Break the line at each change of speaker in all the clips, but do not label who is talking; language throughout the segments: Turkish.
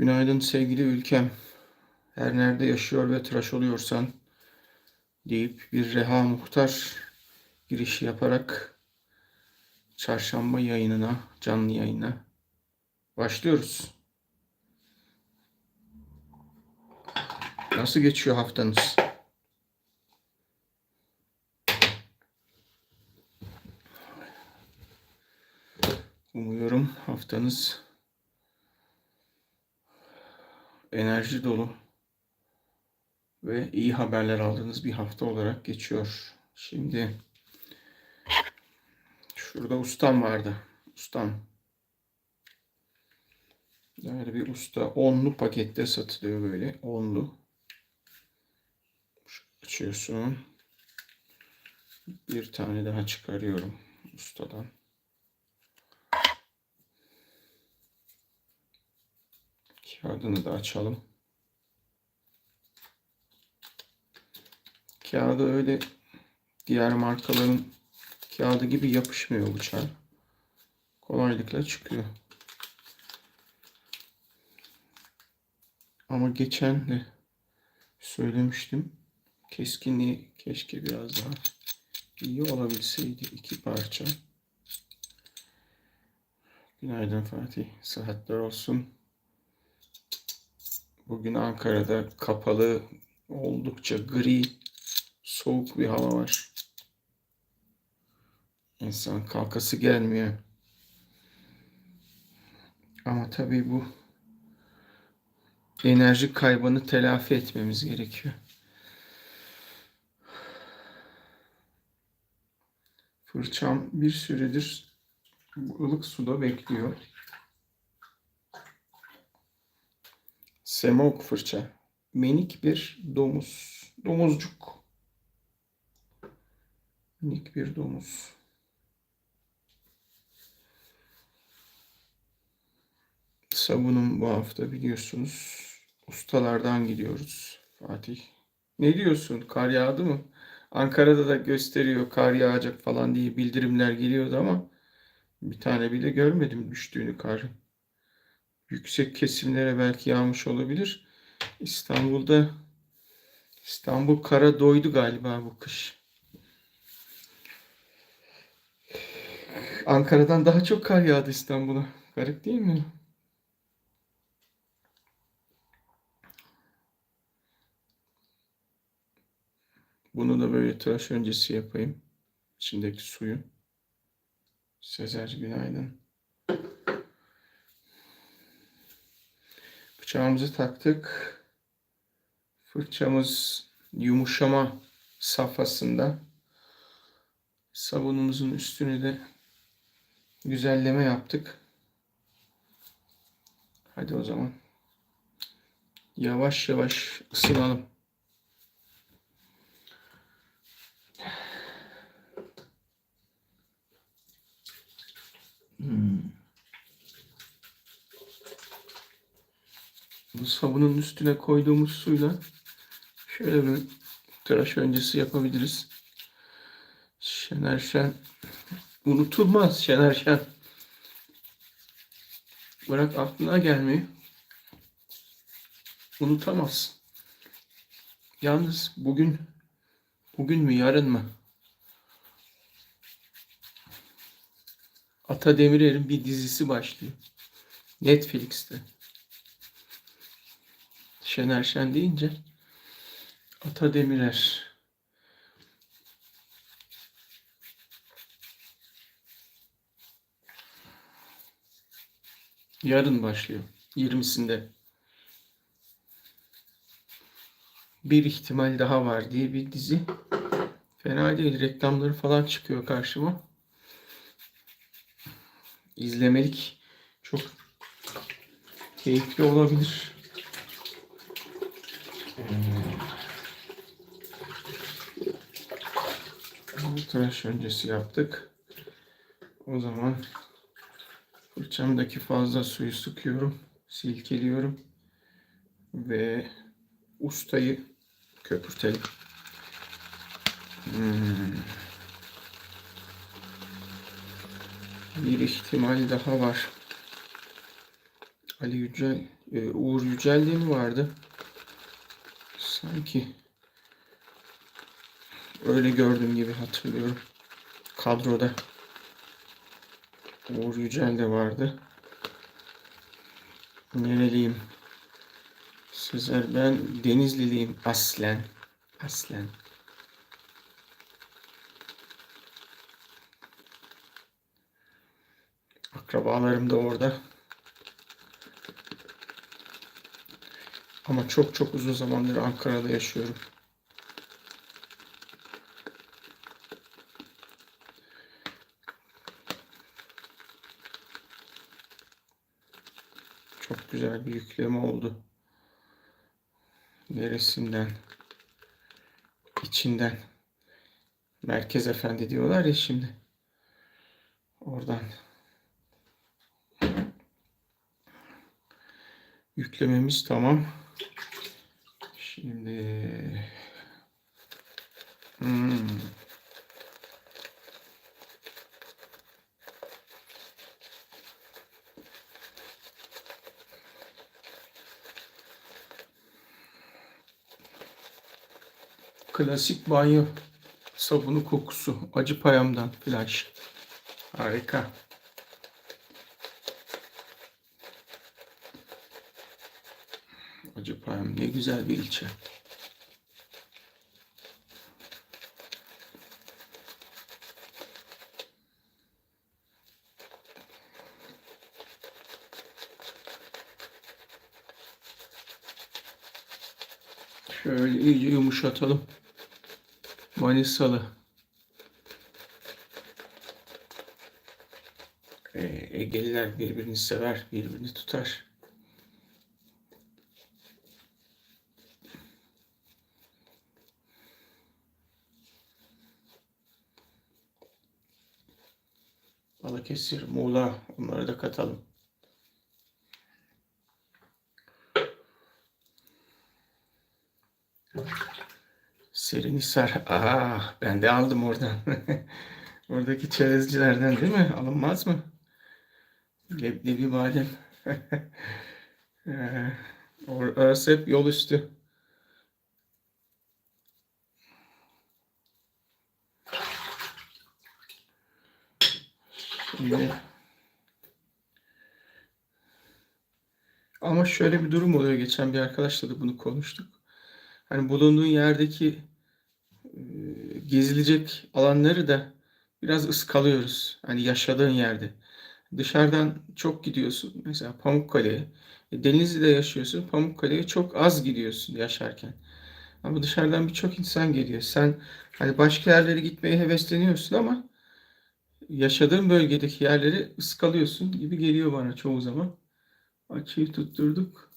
Günaydın sevgili ülkem. Her nerede yaşıyor ve tıraş oluyorsan deyip bir Reha Muhtar girişi yaparak çarşamba yayınına, canlı yayına başlıyoruz. Nasıl geçiyor haftanız? Umuyorum haftanız enerji dolu ve iyi haberler aldığınız bir hafta olarak geçiyor. Şimdi şurada ustam vardı. Ustam. Yani bir usta onlu pakette satılıyor böyle. Onlu. Açıyorsun. Bir tane daha çıkarıyorum ustadan. Kağıdını da açalım. Kağıdı öyle diğer markaların kağıdı gibi yapışmıyor bıçağa. Kolaylıkla çıkıyor. Ama geçen de söylemiştim. Keskinliği keşke biraz daha iyi olabilseydi. iki parça. Günaydın Fatih. Sıhhatler olsun. Bugün Ankara'da kapalı, oldukça gri, soğuk bir hava var. İnsan kalkası gelmiyor. Ama tabii bu enerji kaybını telafi etmemiz gerekiyor. Fırçam bir süredir ılık suda bekliyor. Semok fırça. Minik bir domuz. Domuzcuk. Minik bir domuz. Sabunum bu hafta biliyorsunuz. Ustalardan gidiyoruz. Fatih. Ne diyorsun? Kar yağdı mı? Ankara'da da gösteriyor kar yağacak falan diye bildirimler geliyordu ama bir tane bile görmedim düştüğünü karın yüksek kesimlere belki yağmış olabilir. İstanbul'da İstanbul kara doydu galiba bu kış. Ankara'dan daha çok kar yağdı İstanbul'a. Garip değil mi? Bunu da böyle tıraş öncesi yapayım. İçindeki suyu. Sezer günaydın. Bıçağımızı taktık. Fırçamız yumuşama safhasında. Sabunumuzun üstüne de güzelleme yaptık. Hadi o zaman. Yavaş yavaş ısınalım. Hmm. Bu sabunun üstüne koyduğumuz suyla şöyle bir tıraş öncesi yapabiliriz. Şener Şen unutulmaz Şener Şen. Bırak aklına gelmeyi. Unutamaz. Yalnız bugün bugün mü yarın mı? Ata Demirer'in bir dizisi başlıyor. Netflix'te. Şener Şen deyince Ata Demirer. Yarın başlıyor. 20'sinde. Bir ihtimal daha var diye bir dizi. Fena değil. Reklamları falan çıkıyor karşıma. İzlemelik çok keyifli olabilir. Tıraş öncesi yaptık. O zaman fırçamdaki fazla suyu sıkıyorum, silkeliyorum ve ustayı köpürtelim. Hmm. Bir ihtimal daha var. Ali Yücel, e, Uğur Yücel mi vardı? Sanki öyle gördüğüm gibi hatırlıyorum. Kadroda Uğur Yücel de vardı. Nereliyim? Sezer ben Denizliliyim aslen. Aslen. Akrabalarım da orada. Ama çok çok uzun zamandır Ankara'da yaşıyorum. Çok güzel bir yükleme oldu. Neresinden? İçinden. Merkez Efendi diyorlar ya şimdi. Oradan. Yüklememiz tamam. Şimdi hmm. Klasik banyo sabunu kokusu. Acı payamdan flash. Harika. Acıpayam ne güzel bir ilçe. Şöyle iyice yumuşatalım. Manisalı. Ee, Egeliler birbirini sever, birbirini tutar. Balıkesir, Muğla onları da katalım. Serinhisar. Aa, ben de aldım oradan. Oradaki çerezcilerden değil mi? Alınmaz mı? Leblebi badem. Ee, Orası hep yol üstü. Şimdi ama şöyle bir durum oluyor. Geçen bir arkadaşla da bunu konuştuk. Hani bulunduğun yerdeki gezilecek alanları da biraz ıskalıyoruz. Hani yaşadığın yerde. Dışarıdan çok gidiyorsun. Mesela Pamukkale'ye. E, Denizli'de yaşıyorsun. Pamukkale'ye çok az gidiyorsun yaşarken. Ama dışarıdan birçok insan geliyor. Sen hani başka yerlere gitmeye hevesleniyorsun ama yaşadığın bölgedeki yerleri ıskalıyorsun gibi geliyor bana çoğu zaman. Açıyı tutturduk.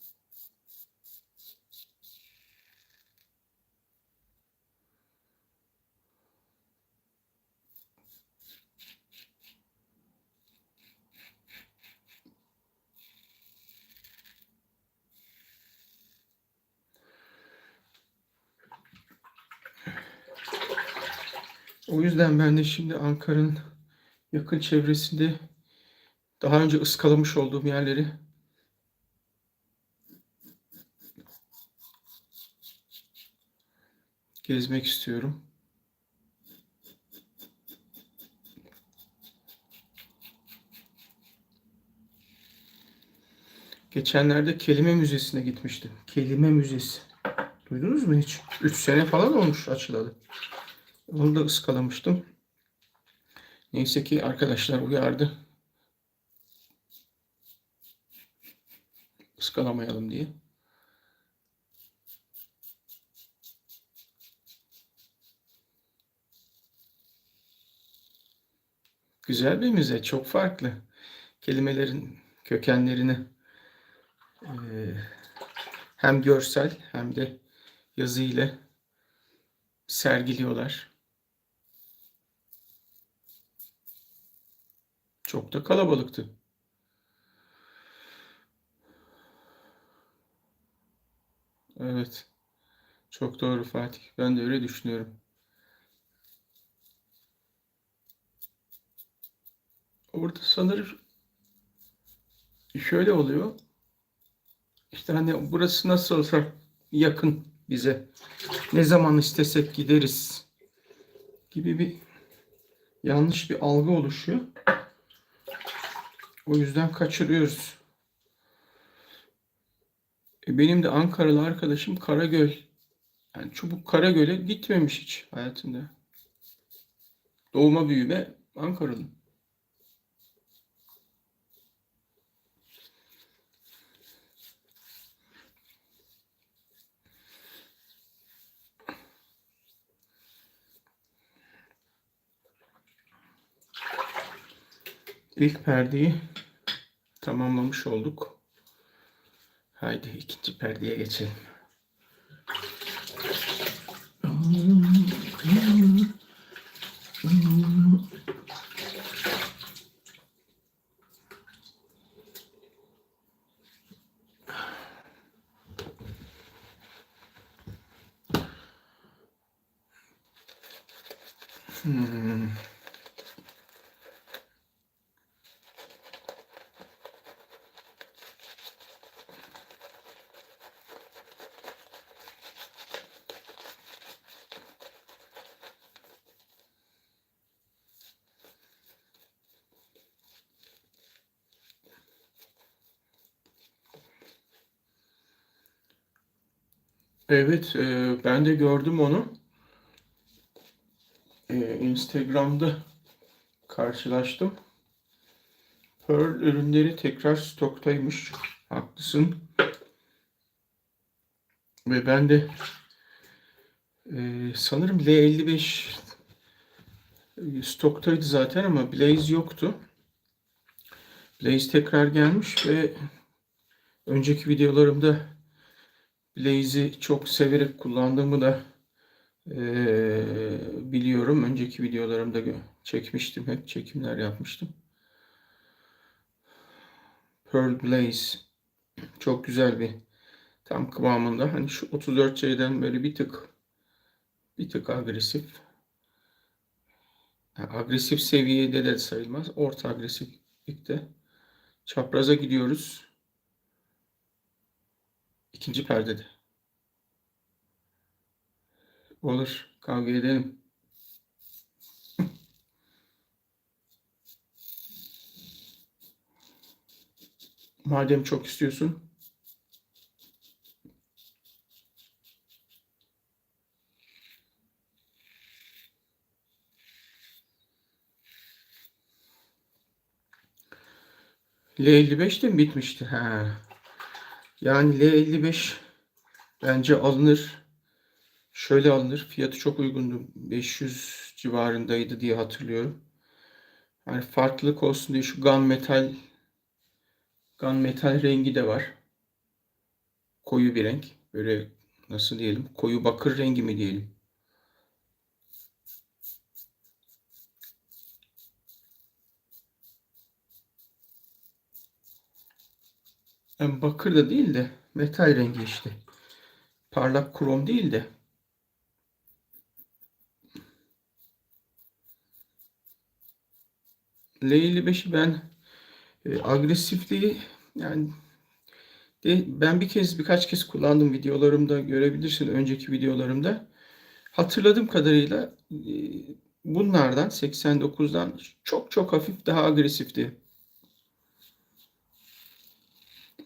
O yüzden ben de şimdi Ankara'nın yakın çevresinde daha önce ıskalamış olduğum yerleri gezmek istiyorum. Geçenlerde Kelime Müzesi'ne gitmiştim. Kelime Müzesi. Duydunuz mu hiç? 3 sene falan olmuş açılalı. Onu da ıskalamıştım. Neyse ki arkadaşlar uyardı. Iskalamayalım diye. Güzel bir müze, çok farklı. Kelimelerin kökenlerini eee, hem görsel hem de yazı ile sergiliyorlar. Çok da kalabalıktı. Evet. Çok doğru Fatih. Ben de öyle düşünüyorum. Orada sanırım şöyle oluyor. İşte hani burası nasıl olsa yakın bize. Ne zaman istesek gideriz gibi bir yanlış bir algı oluşuyor. O yüzden kaçırıyoruz. E, benim de Ankaralı arkadaşım Karagöl. Yani Çubuk Karagöl'e gitmemiş hiç hayatında. Doğuma büyüme Ankaralı. İlk perdeyi tamamlamış olduk. Haydi ikinci perdeye geçelim. Evet, e, ben de gördüm onu. E, Instagram'da karşılaştım. Pearl ürünleri tekrar stoktaymış. Haklısın. Ve ben de e, sanırım L55 e, stoktaydı zaten ama Blaze yoktu. Blaze tekrar gelmiş ve önceki videolarımda Blaze'i çok severek kullandığımı da eee, biliyorum. Önceki videolarımda çekmiştim. Hep çekimler yapmıştım. Pearl Blaze çok güzel bir tam kıvamında. Hani şu 34C'den böyle bir tık bir tık agresif. Yani agresif seviyede de sayılmaz. Orta agresiflikte. Çapraza gidiyoruz. İkinci perdede. Olur. Kavga edelim. Madem çok istiyorsun. L55 de mi bitmişti? Ha. Yani L55 bence alınır. Şöyle alınır. Fiyatı çok uygundu. 500 civarındaydı diye hatırlıyorum. Yani farklılık olsun diye şu gunmetal gunmetal rengi de var. Koyu bir renk. Böyle nasıl diyelim? Koyu bakır rengi mi diyelim? Yani bakır da değil de metal rengi işte. Parlak krom değil de. L55'i ben e, agresifliği yani de, ben bir kez birkaç kez kullandım videolarımda görebilirsin önceki videolarımda. Hatırladığım kadarıyla e, bunlardan 89'dan çok çok hafif daha agresifti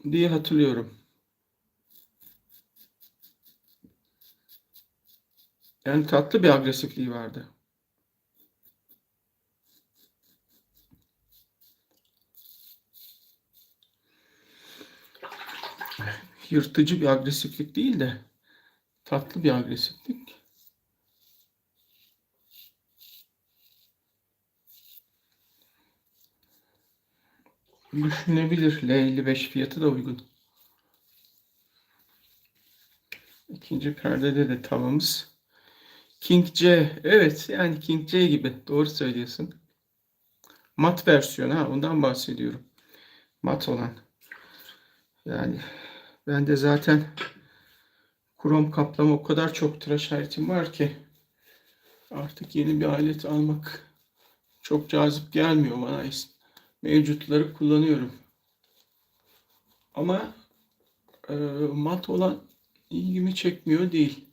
diye hatırlıyorum. Yani tatlı bir agresifliği vardı. Yırtıcı bir agresiflik değil de tatlı bir agresiflik. Düşünebilir. L55 fiyatı da uygun. İkinci perdede de tavamız. King C. Evet yani King C gibi. Doğru söylüyorsun. Mat versiyon ha ondan bahsediyorum. Mat olan. Yani ben de zaten krom kaplama o kadar çok tıraş aletim var ki artık yeni bir alet almak çok cazip gelmiyor bana. Mevcutları kullanıyorum. Ama e, mat olan ilgimi çekmiyor değil.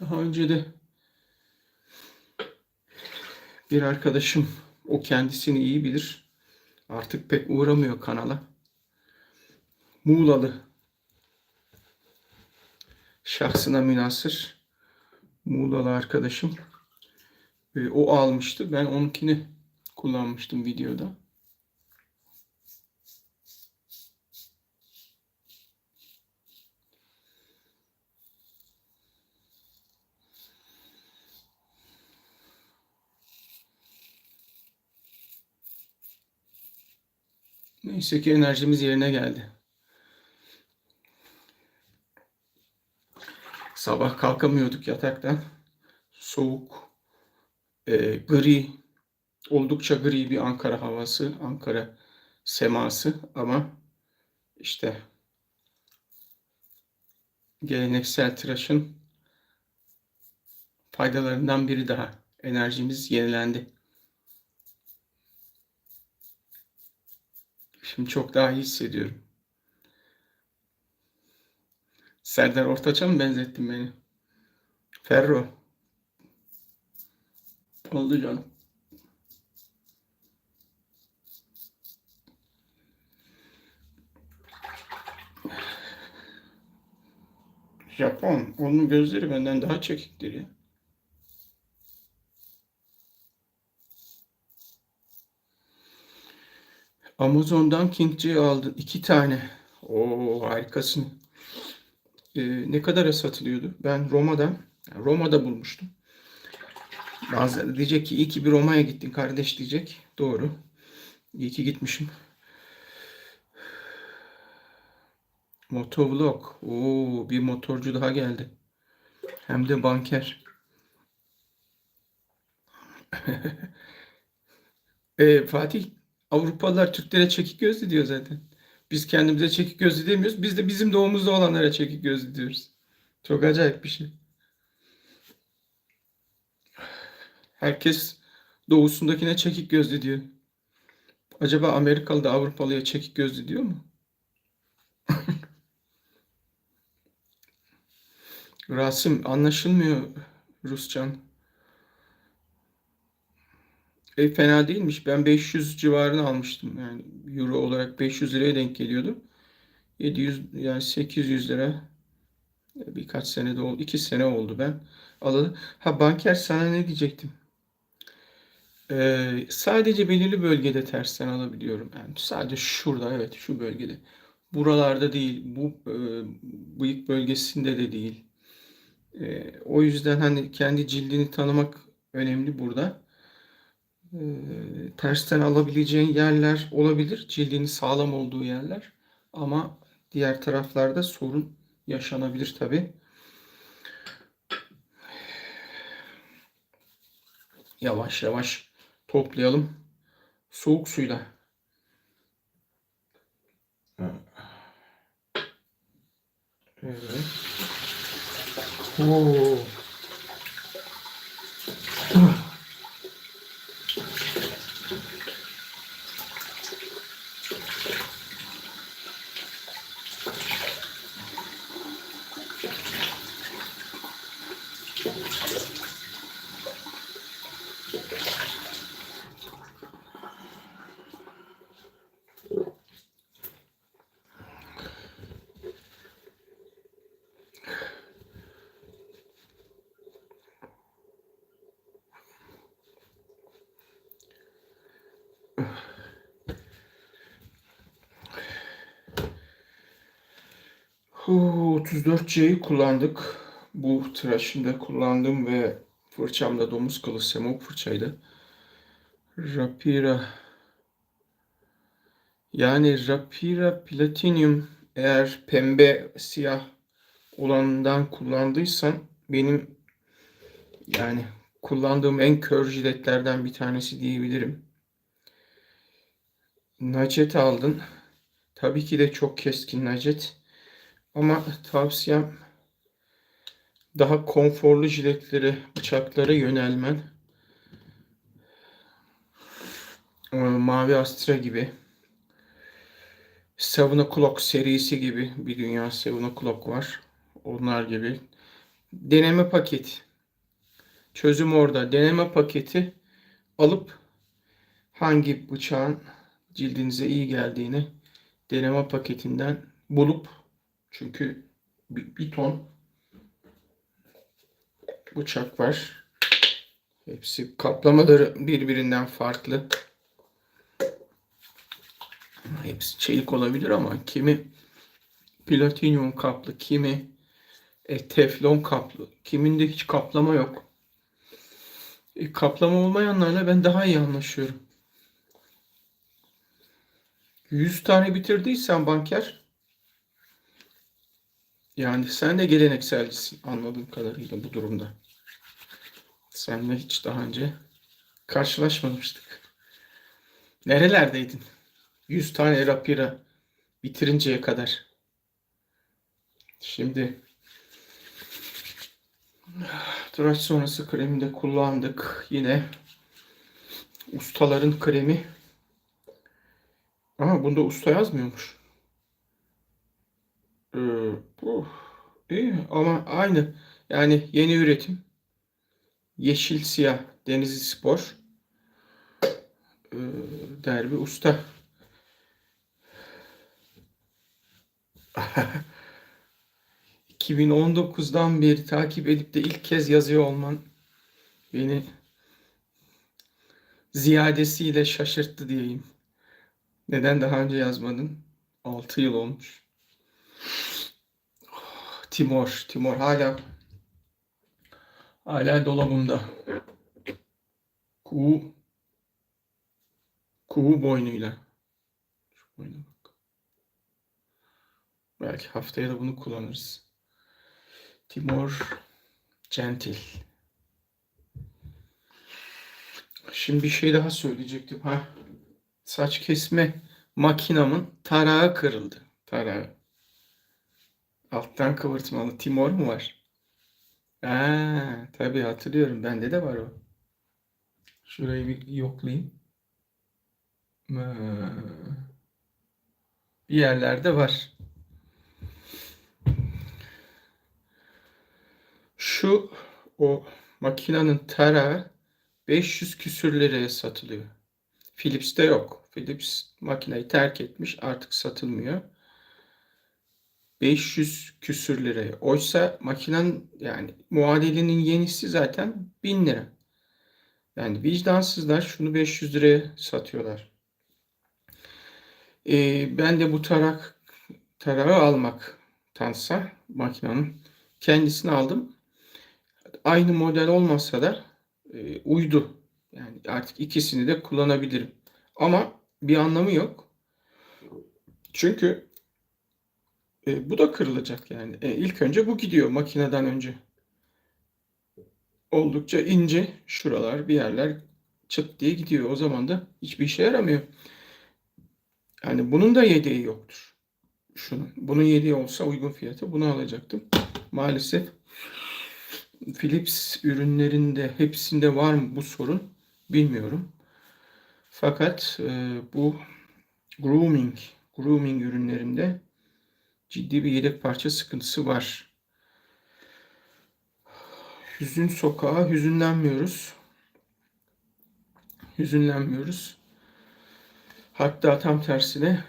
Daha önce de bir arkadaşım o kendisini iyi bilir. Artık pek uğramıyor kanala. Muğlalı şahsına münasır Muğlalı arkadaşım. E, o almıştı. Ben onunkini kullanmıştım videoda. Neyse ki enerjimiz yerine geldi. Sabah kalkamıyorduk yataktan. Soğuk, e, gri, oldukça gri bir Ankara havası, Ankara seması ama işte geleneksel tıraşın faydalarından biri daha. Enerjimiz yenilendi. Şimdi çok daha iyi hissediyorum. Serdar Ortaç'a mı benzettin beni? Ferro. Oldu canım. Japon. Onun gözleri benden daha çekiktir ya. Amazon'dan King aldın. iki tane. Oo harikasın. Ee, ne kadara satılıyordu? Ben Roma'dan, yani Roma'da bulmuştum. Bazıları diyecek ki iyi ki bir Roma'ya gittin kardeş diyecek. Doğru. İyi ki gitmişim. Motovlog. Oo, bir motorcu daha geldi. Hem de banker. e, Fatih, Avrupalılar Türklere çekik gözlü diyor zaten. Biz kendimize çekik gözlü demiyoruz. Biz de bizim doğumuzda olanlara çekik gözlü diyoruz. Çok acayip bir şey. Herkes doğusundakine çekik gözlü diyor. Acaba Amerikalı da Avrupalıya çekik gözlü diyor mu? Rasim anlaşılmıyor Rusçan. E, fena değilmiş. Ben 500 civarını almıştım. Yani euro olarak 500 liraya denk geliyordu. 700 yani 800 lira birkaç sene de oldu. 2 sene oldu ben alalı. Ha banker sana ne diyecektim? Ee, sadece belirli bölgede tersten alabiliyorum. Yani sadece şurada evet şu bölgede. Buralarda değil. Bu e, bıyık bölgesinde de değil. E, o yüzden hani kendi cildini tanımak önemli burada. E, tersten alabileceğin yerler olabilir. Cildinin sağlam olduğu yerler. Ama diğer taraflarda sorun yaşanabilir tabi. Yavaş yavaş toplayalım. Soğuk suyla. Evet. Oo. 34C'yi kullandık. Bu tıraşımda kullandım ve fırçamda domuz kılı semok fırçaydı. Rapira yani Rapira Platinum eğer pembe siyah olanından kullandıysan benim yani kullandığım en kör jiletlerden bir tanesi diyebilirim. Nacet aldın. Tabii ki de çok keskin nacet. Ama tavsiyem daha konforlu jiletlere, bıçaklara yönelmen. Ee, Mavi Astra gibi. Seven O'Clock serisi gibi bir dünya Seven O'Clock var. Onlar gibi. Deneme paketi. Çözüm orada. Deneme paketi alıp hangi bıçağın cildinize iyi geldiğini deneme paketinden bulup çünkü bir, bir ton bıçak var. Hepsi kaplamaları birbirinden farklı. Hepsi çelik olabilir ama kimi platinyum kaplı, kimi e, teflon kaplı, kiminde hiç kaplama yok. E, kaplama olmayanlarla ben daha iyi anlaşıyorum. 100 tane bitirdiysen banker yani sen de gelenekselcisin anladığım kadarıyla bu durumda. Seninle hiç daha önce karşılaşmamıştık. Nerelerdeydin? 100 tane rapira bitirinceye kadar. Şimdi tıraş sonrası kremi de kullandık. Yine ustaların kremi. Ama bunda usta yazmıyormuş. Ee, iyi ama aynı. Yani yeni üretim. Yeşil siyah Denizli Spor. Ee, derbi usta. ...2019'dan beri takip edip de ilk kez yazıyor olman... ...beni... ...ziyadesiyle şaşırttı diyeyim. Neden daha önce yazmadın? 6 yıl olmuş. Timor, Timor hala... ...hala dolabımda. Kuğu... ...kuğu boynuyla. Şu boyuna bak. Belki haftaya da bunu kullanırız. Timur Gentil. Şimdi bir şey daha söyleyecektim. Ha. Saç kesme makinamın tarağı kırıldı. Tarağı. Alttan kıvırtmalı Timor mu var? Ha, tabii hatırlıyorum. Bende de var o. Şurayı bir yoklayayım. Bir yerlerde var. Şu o makinenin tarağı 500 küsür liraya satılıyor. Philips'te yok. Philips makineyi terk etmiş artık satılmıyor. 500 küsür liraya. Oysa makinenin yani muadilinin yenisi zaten 1000 lira. Yani vicdansızlar şunu 500 liraya satıyorlar. Ee, ben de bu tarak tarağı almaktansa makinenin kendisini aldım aynı model olmasa da e, uydu. Yani artık ikisini de kullanabilirim. Ama bir anlamı yok. Çünkü e, bu da kırılacak yani. E, ilk önce bu gidiyor makineden önce. Oldukça ince şuralar bir yerler çıt diye gidiyor. O zaman da hiçbir işe yaramıyor. Yani bunun da yedeği yoktur. Şunun. Bunun yedeği olsa uygun fiyata bunu alacaktım. Maalesef Philips ürünlerinde hepsinde var mı bu sorun bilmiyorum. Fakat e, bu grooming grooming ürünlerinde ciddi bir yedek parça sıkıntısı var. Hüzün sokağa hüzünlenmiyoruz. Hüzünlenmiyoruz. Hatta tam tersine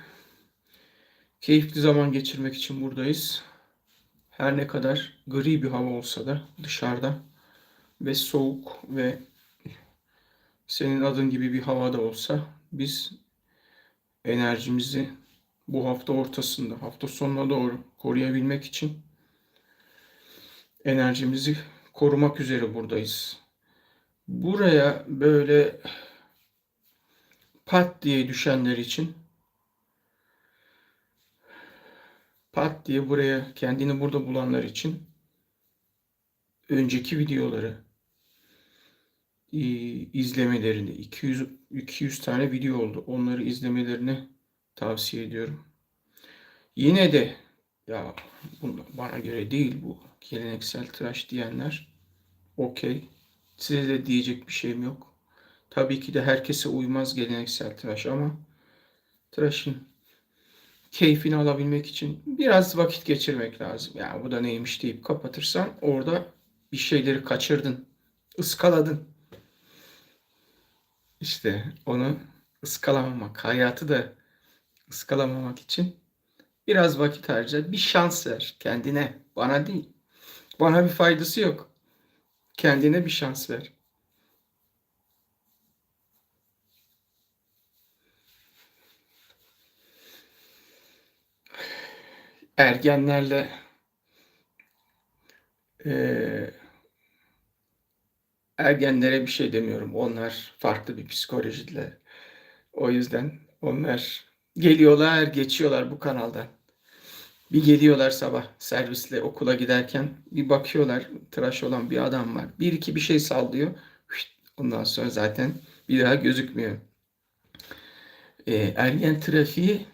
keyifli zaman geçirmek için buradayız. Her ne kadar gri bir hava olsa da dışarıda ve soğuk ve senin adın gibi bir havada olsa biz enerjimizi bu hafta ortasında, hafta sonuna doğru koruyabilmek için enerjimizi korumak üzere buradayız. Buraya böyle pat diye düşenler için pat diye buraya kendini burada bulanlar için önceki videoları izlemelerini 200 200 tane video oldu. Onları izlemelerini tavsiye ediyorum. Yine de ya bana göre değil bu geleneksel tıraş diyenler okey. Size de diyecek bir şeyim yok. Tabii ki de herkese uymaz geleneksel tıraş ama tıraşın keyfini alabilmek için biraz vakit geçirmek lazım. Ya bu da neymiş deyip kapatırsan orada bir şeyleri kaçırdın, ıskaladın. İşte onu ıskalamamak, hayatı da ıskalamamak için biraz vakit harca, bir şans ver kendine, bana değil. Bana bir faydası yok. Kendine bir şans ver. Ergenlerle eee, ergenlere bir şey demiyorum. Onlar farklı bir psikolojiyle. O yüzden onlar geliyorlar, geçiyorlar bu kanaldan. Bir geliyorlar sabah servisle okula giderken bir bakıyorlar tıraş olan bir adam var. Bir iki bir şey sallıyor. Ondan sonra zaten bir daha gözükmüyor. Ee, ergen trafiği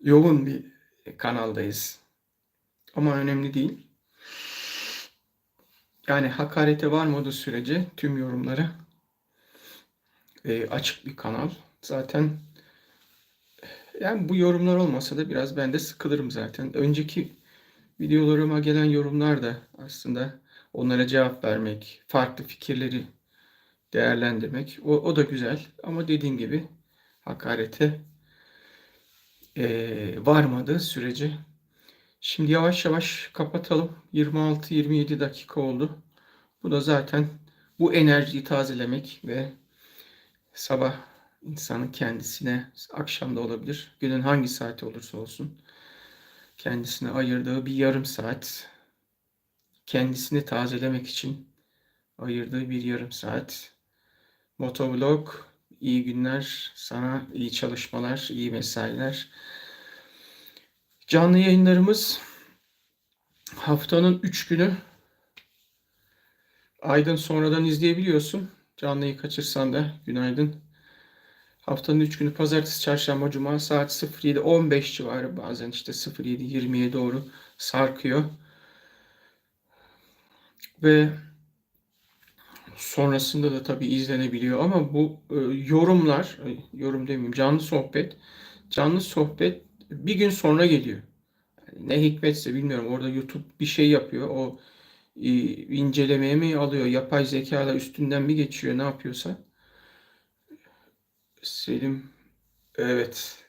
yoğun bir kanaldayız. Ama önemli değil. Yani hakarete varmadığı sürece tüm yorumları e, açık bir kanal. Zaten yani bu yorumlar olmasa da biraz ben de sıkılırım zaten. Önceki videolarıma gelen yorumlar da aslında onlara cevap vermek, farklı fikirleri değerlendirmek o, o da güzel. Ama dediğim gibi hakarete e, varmadığı sürece Şimdi yavaş yavaş kapatalım. 26-27 dakika oldu. Bu da zaten bu enerjiyi tazelemek ve sabah insanın kendisine, akşam da olabilir, günün hangi saati olursa olsun kendisine ayırdığı bir yarım saat, kendisini tazelemek için ayırdığı bir yarım saat. Motovlog, iyi günler, sana iyi çalışmalar, iyi mesailer. Canlı yayınlarımız haftanın 3 günü Aydın sonradan izleyebiliyorsun. Canlıyı kaçırsan da günaydın. Haftanın 3 günü pazartesi, çarşamba, cuma saat 07.15 civarı bazen işte 07.20'ye doğru sarkıyor. Ve sonrasında da tabii izlenebiliyor ama bu e, yorumlar, e, yorum demeyeyim canlı sohbet, canlı sohbet bir gün sonra geliyor. Ne hikmetse bilmiyorum orada YouTube bir şey yapıyor. O e, incelemeye mi alıyor? Yapay zekayla üstünden mi geçiyor? Ne yapıyorsa. Selim evet.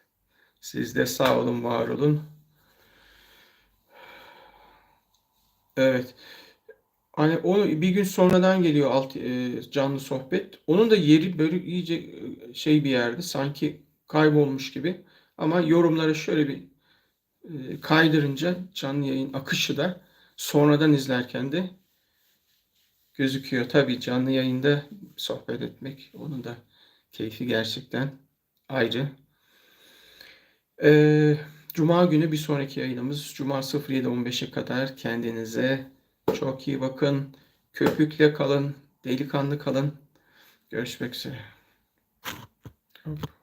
Siz de sağ olun, var olun. Evet. Hani o bir gün sonradan geliyor alt e, canlı sohbet. Onun da yeri böyle iyice e, şey bir yerde sanki kaybolmuş gibi. Ama yorumları şöyle bir e, kaydırınca canlı yayın akışı da sonradan izlerken de gözüküyor. Tabii canlı yayında sohbet etmek onun da keyfi gerçekten ayrı. Ee, Cuma günü bir sonraki yayınımız Cuma 07.15'e kadar kendinize çok iyi bakın. Köpükle kalın, delikanlı kalın. Görüşmek üzere. Hop.